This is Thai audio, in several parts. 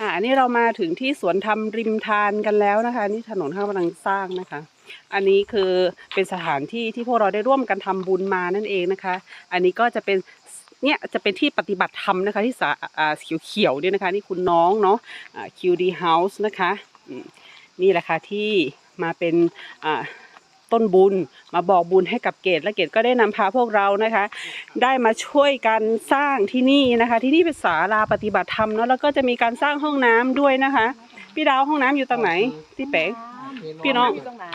อ่าอันนี้เรามาถึงที่สวนธรรมริมทานกันแล้วนะคะ นี่ถนนข้างกำลังสร้างนะคะ อันนี้คือเป็นสถานที่ที่พวกเราได้ร่วมกันทำบุญมานั่นเองนะคะ อันนี้ก็จะเป็นเนี่ยจะเป็นที่ปฏิบัติธรรมนะคะที่สาอ่าเขียวเนี่ยนะคะนี่คุณน้องเนาะอ่า QD House นะคะนี่แหละค่ะที่มาเป็นอ่า ต้นบุญ มาบอกบุญให้กับเกดและเกดก็ได้นำพาพวกเรานะคะ ได้มาช่วยกันสร้างที่นี่นะคะ ที่นี่เป็นศาลาปฏิบัติธรรมเนาะแล้วก็จะมีการสร้างห้องน้ำด้วยนะคะ พี่ดาวห้องน้ำอยู่ตรงไหนพี่เป๋พี่น้องอยู่ตรงไหน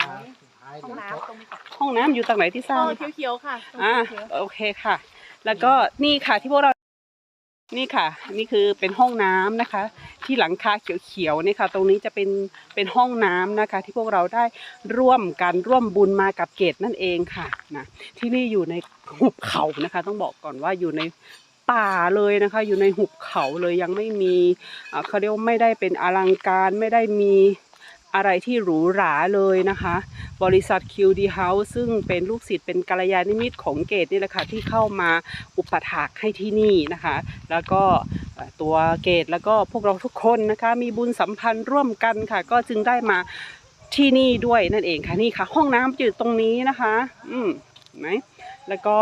ห้องน้ำตรงนี้ค่ะห้องน้ำอยู่ตรงไหนที่สร้างเออเขียวๆค่ะตรงอ่าเขียวโอเคค่ะ แล้วก็นี่ค่ะที่พวกเรา นี่ค่ะ นี่คือเป็นห้องน้ำนะคะ ที่หลังคาเขียวๆนี่ค่ะ ตรงนี้จะเป็นเป็นห้องน้ำนะคะ ที่พวกเราได้ร่วมกันร่วมบุญมากับเกตนั่นเองค่ะนะที่นี่อยู่ในหุบเขานะคะ ต้องบอกก่อนว่าอยู่ในป่าเลยนะคะ อยู่ในหุบเขาเลยยังไม่มีเขาเรียกไม่ได้เป็นอลังการไม่ได้มีอะไรที่หรูหราเลยนะคะ บริษัท QD House ซึ่งเป็นลูกศิษย์เป็นกัลยาณมิตรของเกตนี่แหละค่ะที่เข้ามาอุปถากให้ที่นี่นะคะ แล้วก็ตัวเกตแล้วก็พวกเราทุกคนนะคะ มีบุญสัมพันธ์ร่วมกันค่ะ ก็จึงได้มาที่นี่ด้วยนั่นเองค่ะนี่ค่ะ ห้องน้ำอยู่ตรงนี้นะคะ อืมเห็นไหมแล้วก็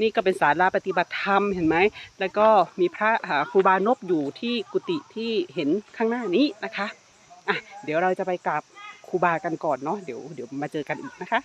นี่ก็เป็นศาลาปฏิบัติธรรมเห็นไหม แล้วก็มีพระครูบานพอยู่ที่กุฏิที่เห็นข้างหน้านี้นะคะ อะ เดี๋ยวเราจะไปกราบ รูบากันก่อนเนาะเดี๋ยวเดี๋ยวมาเจอกันอีกนะคะ